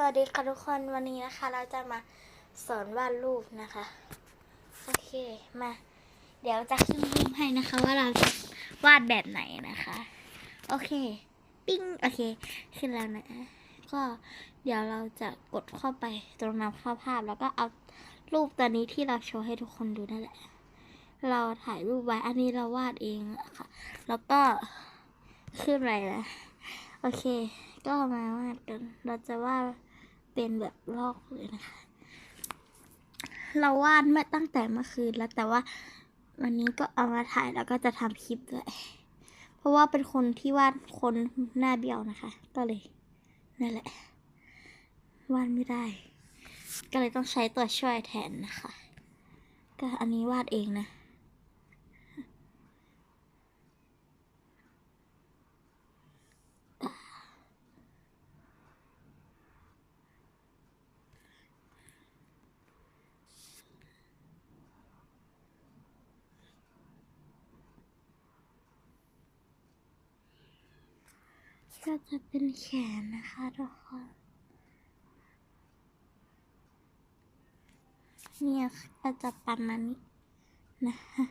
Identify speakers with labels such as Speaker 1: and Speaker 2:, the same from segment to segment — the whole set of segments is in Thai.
Speaker 1: สวัสดีค่ะทุกคนวันนี้นะคะ เราจะมาสอนวาดรูปนะคะ โอเคมา เดี๋ยวจะขึ้นรูปให้นะคะ ว่าเราจะวาดแบบไหนนะคะ โอเค ปิ้งโอเคขึ้นแล้วนะ ก็เดี๋ยวเราจะกดเข้าไปตรงนำเข้าภาพ แล้วก็เอารูปตัวนี้ที่เราโชว์ให้ทุกคนดูนั่นแหละ เราถ่ายรูปไว้อันนี้เราวาดเองะค่ะ แล้วก็ขึ้นไปนะโอเค ก็มาวาดกันเราจะวาด เป็นแบบลอกเลยนะคะ เราวาดมื่อตั้งแต่เมื่อคืนแล้วแต่ว่าวันนี้ก็เอามาถ่ายแล้วก็จะทำคลิปด้วย เพราะว่าเป็นคนที่วาดคนหน้าเบี้ยวนะคะ ก็เลยนั่นแหละ วาดไม่ได้ ก็เลยต้องใช้ตัวช่วยแทนนะคะ ก็อันนี้วาดเองนะ ก็จะเป็นแขนนะคะทุกคนเนี่ยก็จะประมาณนี้นะคะ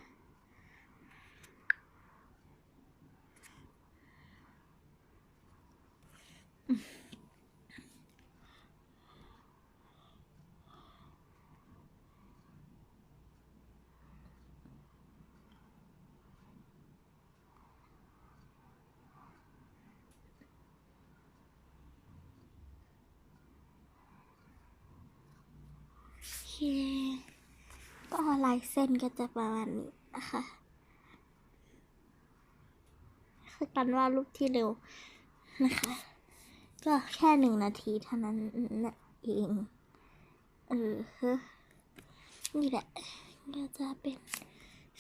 Speaker 1: โอเค ก็ ลายเส้นก็จะประมาณนี้นะคะคือการวาดรูปที่เร็วนะคะ ก็แค่หนึ่งนาทีเท่านั้นนะเองเออฮะนี่แหละก็จะเป็น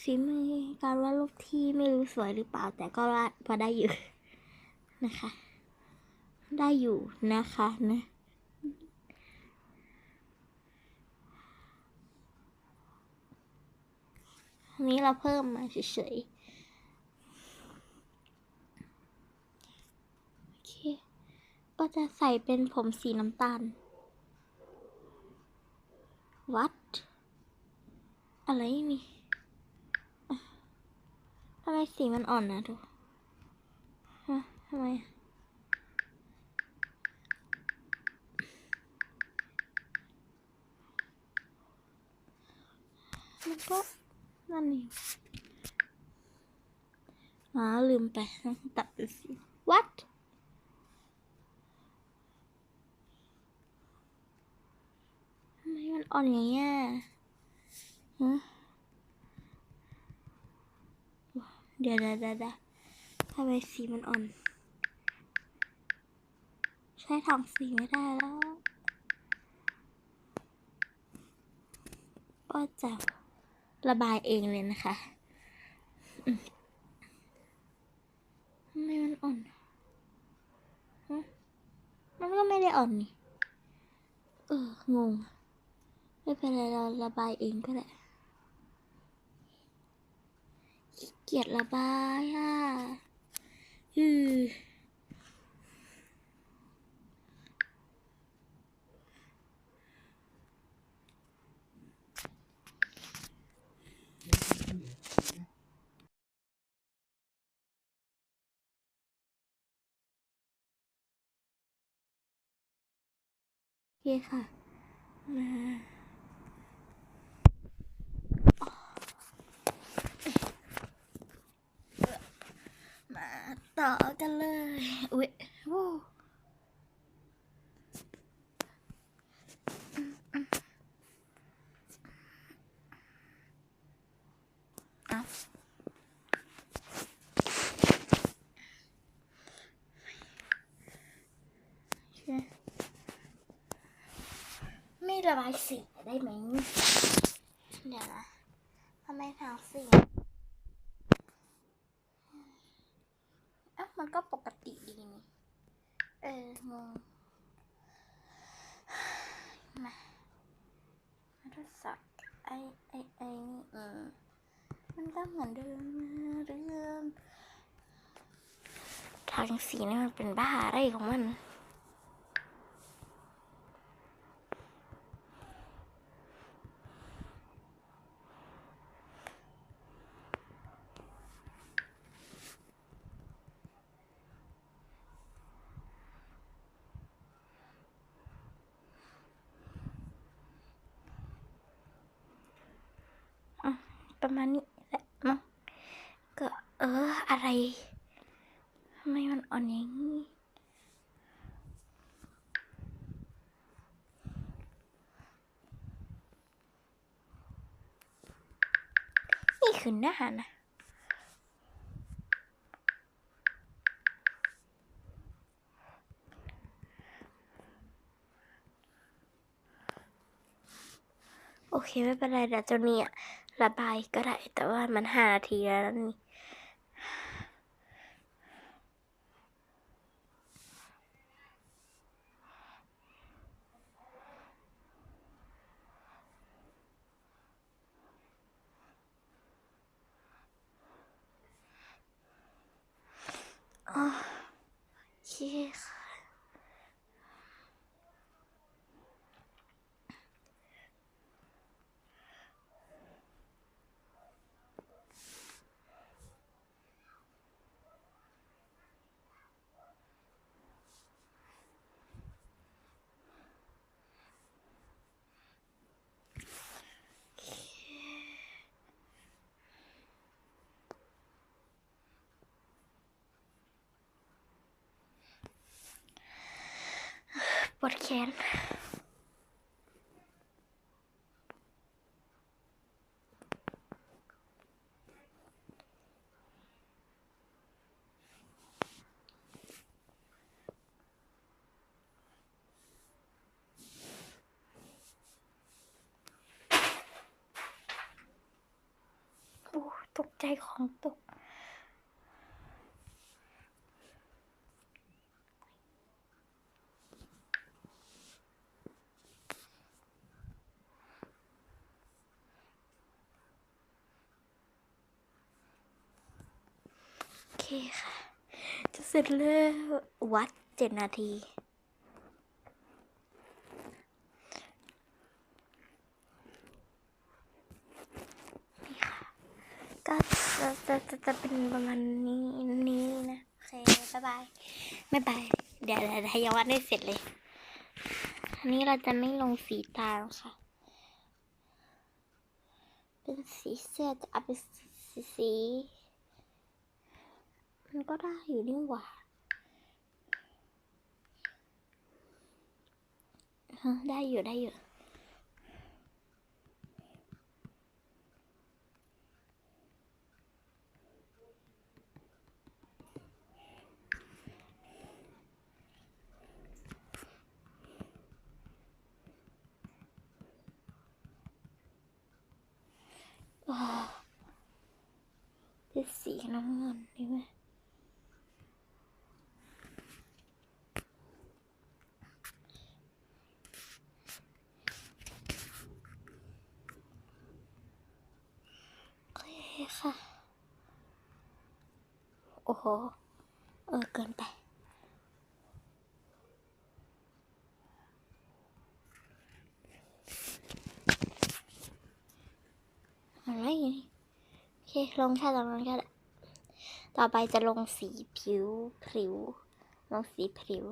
Speaker 1: ฝีมือการวาดรูปที่ไม่รู้สวยหรือเปล่า แต่ก็วาดพอได้อยู่นะคะ ได้อยู่นะคะนะ อันนี้เราเพิ่มมาเฉยๆ โอเค ก็จะใส่เป็นผมสีน้ำตาล วัด อะไรนี่ทำไมสีมันอ่อนนะทุกฮะทำไมมันก็ นั่นเองอ๋อลืมไปตัดสิ what ทำไมมันอ่อนอย่างเงี้ยฮะเดี๋ยวเดี๋ยวเดี๋ยวทำไมสีมันอ่อน ใช้ถังสีไม่ได้แล้วก็จะ ระบายเองเลยนะคะอืมทำไมมันอ่อนมันก็ไม่ได้อ่อนนี่ เออ งง ไม่เป็นไรเราระบายเองก็ได้เกียจระบายอะอือโอเคค่ะ มามาต่อกันเลย อุ๊ยโว้เอาโอเคไม่ ระบายสีได้ไหมเดี๋ยวนะทำไมทางสีอะมันก็ปกติดีนี่เอองงมามาทดสอบไอไอไอนี่เออมันก็เหมือนเดิมเรื่องทางสีนี่มันเป็นบ้าอะไรของมัน ประมาณนี้แหละมั้งก็เอออะไรทำไมมันอ่อนอย่างนี้นี่คือหน้านะโอเค ไม่เป็นไรเดี๋ยวเจ้าเนี่ย ระบายก็ได้ แต่ว่ามันห้านาทีแล้วนี่โอเคค่ะ ปวดแขนโอ้ตกใจของตก โอเคค่ะ จะเส ร็จแล้ววัดเจ็ดนาทีนี่ค่ะก็จะจะจะจะเป็นประมาณนี้นี้นะโอเคบ๊ายบายไม่บายเดี๋ยวเดี๋ยวเดี๋ยวยังวัดไม่เสร็จเลยอันนี้เราจะไม่ลงสีตาค่ะ เป็นสีเสื้อจะเอาเป็นสีสี มันก็ได้อยู่นี่หว่าฮะได้อยู่ได้อยู่ว้าวเป็นสีน้ำเงินดีไหมโอเคค่ะ โอ้โห เออ เกินไป อะไรนี่โอเค ลงแค่ตรงนั้นก็ได้ต่อไปจะลงสีผิวผิว ลงสีผิว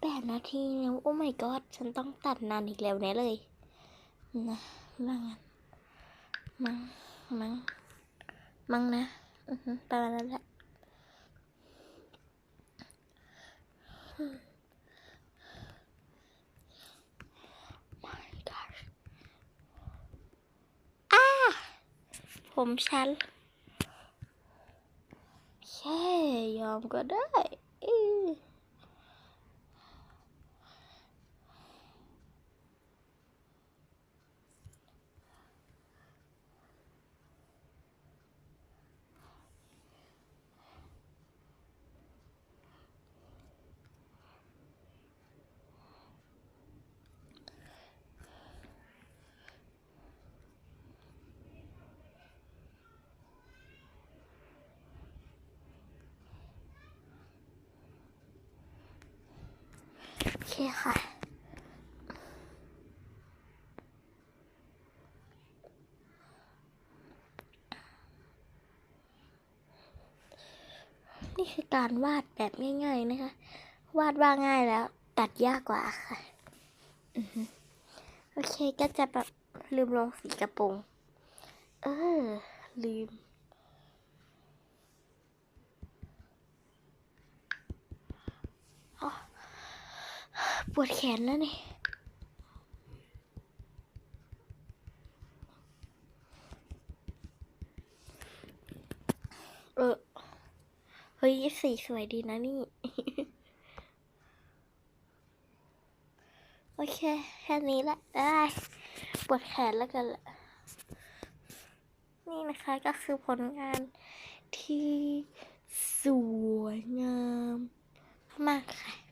Speaker 1: แปดนาทีแล้วโอ้ my god ฉันต้องตัดนานอีกแล้วแน่เลย นะว่างั้นมั้งมั้งมั้งนะ อือฮึประมาณนั้นแหละ my gosh อ้าผมฉันแค่ยอ เคค่ะ นี่คือการวาดแบบง่าย ๆ นะคะ วาดว่าง่ายแล้ว ตัดยากกว่าค่ะโอเคก็จะแบบลืมลงสีกระโปรง เออ ลืม อ๋อ ปวดแขนแล้วนี่เออเฮ้ยสีสวยดีนะนี่ โอเค แค่นี้แหละได้ปวดแขนแล้วกันแหละนี่นะคะก็คือผลงานที่สวยงามมากค่ะ